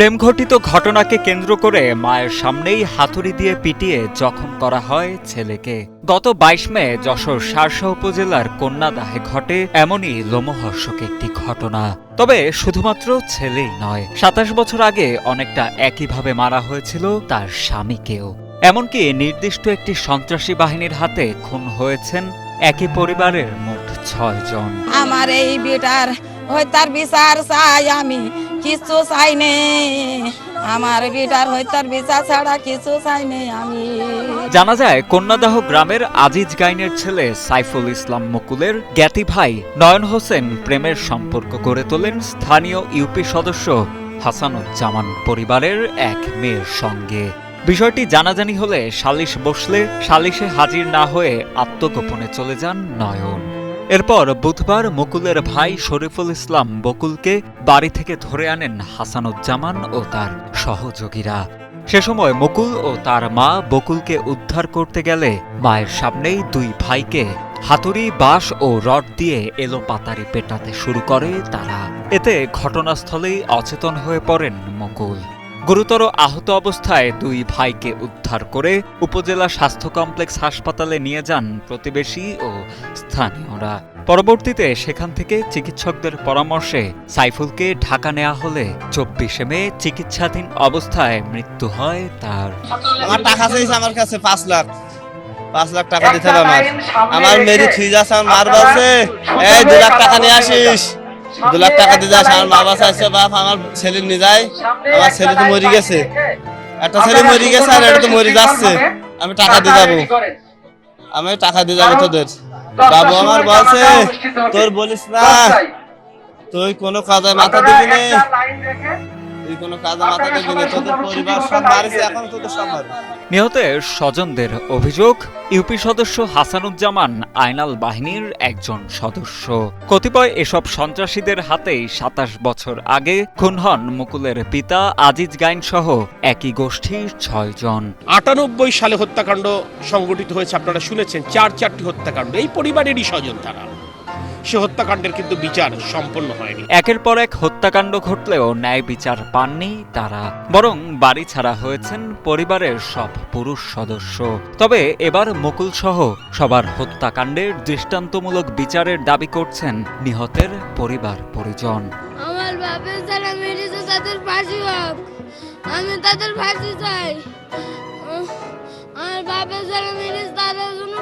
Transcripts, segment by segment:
প্রেমঘটিত ঘটনাকে কেন্দ্র করে মায়ের সামনেই হাতুড়ি দিয়ে পিটিয়ে জখম করা হয় ছেলেকে। গত বাইশ মে যশোর শার্শা উপজেলার কন্যাদাহে ঘটে এমনই লোমহর্ষক একটি ঘটনা। তবে শুধুমাত্র ছেলেই নয়, সাতাশ বছর আগে অনেকটা একইভাবে মারা হয়েছিল তার স্বামীকেও। এমনকি নির্দিষ্ট একটি সন্ত্রাসী বাহিনীর হাতে খুন হয়েছেন একই পরিবারের মোট ছয় জন আমার এই বেটার হইতার বিচার চাই আমি। কিছু চাই নে। আমার বেটার হইতার বিচার ছাড়া কিছু চাই নে আমি। জানা যায়, কন্যাদাহ গ্রামের আজিজ গাইনের ছেলে সাইফুল ইসলাম মুকুলের জ্ঞাতি ভাই নয়ন হোসেন প্রেমের সম্পর্ক গড়ে তোলেন স্থানীয় ইউপি সদস্য হাসানুজ্জামান পরিবারের এক মেয়ের সঙ্গে। বিষয়টি জানাজানি হলে সালিশ বসলে সালিশে হাজির না হয়ে আত্মগোপনে চলে যান নয়ন। এরপর বুধবার মুকুলের ভাই শরীফুল ইসলাম বকুলকে বাড়ি থেকে ধরে আনেন হাসানুজ্জামান ও তার সহযোগীরা। সে সময় মুকুল ও তার মা বকুলকে উদ্ধার করতে গেলে মায়ের সামনেই দুই ভাইকে হাতুড়ি, বাঁশ ও রড দিয়ে এলো পাতারি পেটাতে শুরু করে তারা। এতে ঘটনাস্থলেই অচেতন হয়ে পড়েন মুকুল। গুরুতর আহত অবস্থায় দুই ভাইকে উদ্ধার করে উপজেলা স্বাস্থ্য কমপ্লেক্স হাসপাতালে নিয়ে যান প্রতিবেশী ও স্থানীয়রা পরবর্তীতে সেখান থেকে চিকিৎসকদের পরামর্শে সাইফুলকে ঢাকা নেওয়া হলে চব্বিশে মে চিকিৎসাধীন অবস্থায় মৃত্যু হয় তার। আমার টাকা চাইছে আমার কাছে পাঁচ লাখ। পাঁচ লাখ টাকা দিতে হবে আমার। আমার মেরি থুই যাচ্ছে আমার মার বাসে এই দু লাখ টাকা নিয়ে আসিস। দু লাখ টাকা দিয়ে যাস আমার মা বাসা আছে বাপ আমার ছেলে নিয়ে যায় আমার ছেলে তো মরে গেছে। একটা ছেলে মরে গেছে আর এটা তো মরে যাচ্ছে। আমি টাকা দিয়ে যাব। আমি টাকা দিয়ে যাব তোদের। বাবু আমার বলছে তোর বলিস না। তুই কোনো কাজে মাথা দিবি না তুই কোনো কাজে মাথা দিবি না তোদের পরিবার সব মারিছে এখন তোদের সব মারিছে নিহতের স্বজনদের অভিযোগ ইউপি সদস্য হাসানুজ্জামান আইনাল বাহিনীর একজন সদস্য। কতিপয় এসব সন্ত্রাসীদের হাতেই সাতাশ বছর আগে খুন হন মুকুলের পিতা আজিজ গাইন সহ একই গোষ্ঠীর ছয়জন আটানব্বই সালে হত্যাকাণ্ড সংগঠিত হয়েছে আপনারা শুনেছেন চার চারটি হত্যাকাণ্ড। এই পরিবারেরই স্বজন তারা। সে হত্যাকাণ্ডের কিন্তু বিচার সম্পন্ন হয়নি। একের পর এক হত্যাকাণ্ড ঘটলেও ন্যায় বিচার পাননি তারা। বরং বাড়ি ছাড়া হয়েছেন পরিবারের সব পুরুষ সদস্য। তবে এবার মুকুল সহ সবার হত্যাকাণ্ডের দৃষ্টান্তমূলক বিচারের দাবি করছেন নিহতের পরিবার পরিজন। আমার বাপের যারা মেরেছে তাদের ফাঁসি হোক। আমি তাদের ফাঁসি চাই। আমার বাপের যারা মেরেছে তাদের জন্য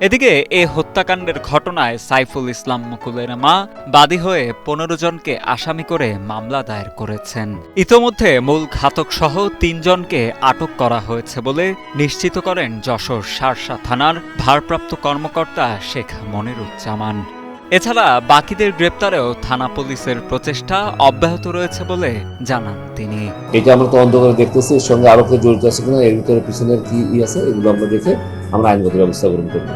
এদিকে এ হত্যাকাণ্ডের ঘটনায় সাইফুল ইসলাম মুকুলের মা বাদী হয়ে পনেরো জনকে আসামি করে মামলা দায়ের করেছেন। ইতোমধ্যে মূল ঘাতক সহ তিনজনকে আটক করা হয়েছে বলে নিশ্চিত করেন যশোর শার্শা থানার ভারপ্রাপ্ত কর্মকর্তা শেখ মনিরুজ্জামান। এছাড়া বাকিদের গ্রেপ্তারেও থানা পুলিশের প্রচেষ্টা অব্যাহত রয়েছে বলে জানান তিনি। এটা আমরা তদন্ত করে দেখতেছি, এর সঙ্গে আরও কেউ জড়িত আছে কিনা, এর ভিতরে পিছনের কি আছে, এগুলো আমরা দেখে আমরা আইনগত ব্যবস্থা গ্রহণ করব।